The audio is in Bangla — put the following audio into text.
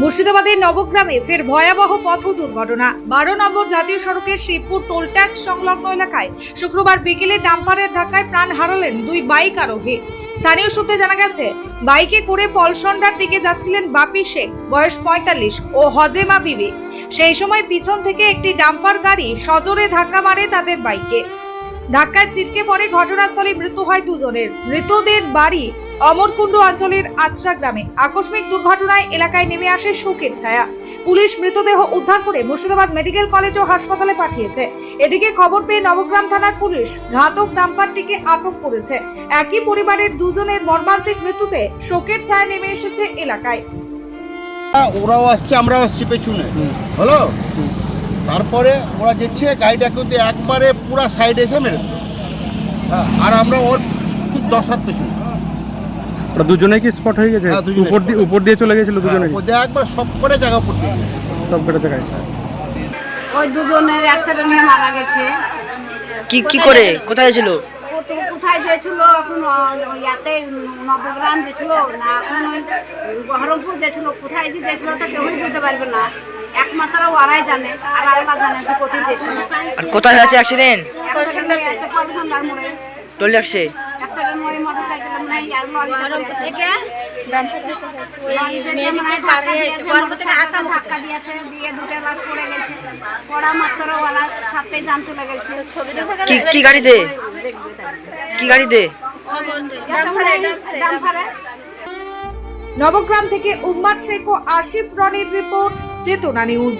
মুর্শিদাবাদের নবগ্রামে ফের ভয়াবহ পথ দুর্ঘটনা। বারো নম্বর জাতীয় সড়কের শিবপুর টোলট্যাক্স সংলগ্ন এলাকায় শুক্রবার বিকেলে ডাম্পারের ধাক্কায় প্রাণ হারালেন দুই বাইক আরোহী। স্থানীয় সূত্রে জানা গেছে, বাইকে করে পলসন্ডার দিকে যাচ্ছিলেন বাপি শেখ, বয়স পঁয়তাল্লিশ, ও হজেমা বিবি। সেই সময় পিছন থেকে একটি ডাম্পার গাড়ি সজোরে ধাক্কা মারে তাদের বাইকে। ধাক্কায় ছিটকে পড়ে ঘটনাস্থলে মৃত্যু হয় দুজনের। মৃতদের বাড়ি অমরকুণ্ড অঞ্চলের আচরা গ্রামে। আকস্মিক দুর্ঘটনায় এলাকায় নেমে আসে শোকের ছায়া। পুলিশ মৃতদেহ উদ্ধার করে মুর্শিদাবাদ মেডিকেল কলেজ ও হাসপাতালে পাঠিয়েছে। এদিকে খবর পেয়ে নবগ্রাম থানার পুলিশ ঘাতক ডাম্পারটিকে আটক করেছে। একই পরিবারের দুজনের মর্মান্তিক মৃত্যুতে শোকের ছায়া নেমে এসেছে এলাকায়। ওরাও আসছে আমরাও আসছি পেছনে। হলো? তারপরে ওরা যাচ্ছে গাড়িটা কিন্তু একবারে পুরা সাইডে এসে মেরে দিল। হ্যাঁ আর আমরা ওর ঠিক দশ হাত পেছনে। ওরা দুজনেই কি স্পট হয়ে গেছে? হ্যাঁ, দুজনেই উপর দিয়ে উপর দিয়ে চলে গেছিল দুজনে হ্যাঁ, ওদের একবার সব করে জায়গা পড়তে সব বেড়ে জায়গায়। ওই দুজনের অ্যাক্সিডেন্ট হয়ে মারা গেছে। কি কি করে? কোথায় ছিল কত- কোথায় যেছিল এখন ওই ইয়াতে নবগ্রাম যেছিল না এখন ওই বহরমপুর যেছিল কোথায় যে যেছিল তো কেউই বলতে পারবে না। একমাত্র ওরাই জানে আর আল্লাহ জানে যে কোথায় যেছিল আর কোথায় হয়েছে অ্যাক্সিডেন্ট টোল ট্যাক্সে অ্যাক্সিডেন্ট মোড়ে মোটর সাইকেল নাই আর লরি বহরমপুর থেকে? ওই মেদিনীপুর পার এসে বহরমপুর থেকে আসাম ধাক্কা দিয়েছে দিয়ে দুটো লাশ পড়ে গেছে। পড়া মাত্র ওরা সাথে যান চলে গেছে। ছবি কি কি গাড়িতে? কি গাড়িতে? নবগ্রাম থেকে উম্মাদ শেখ ও আশিফ রনির রিপোর্ট চেতনা নিউজ।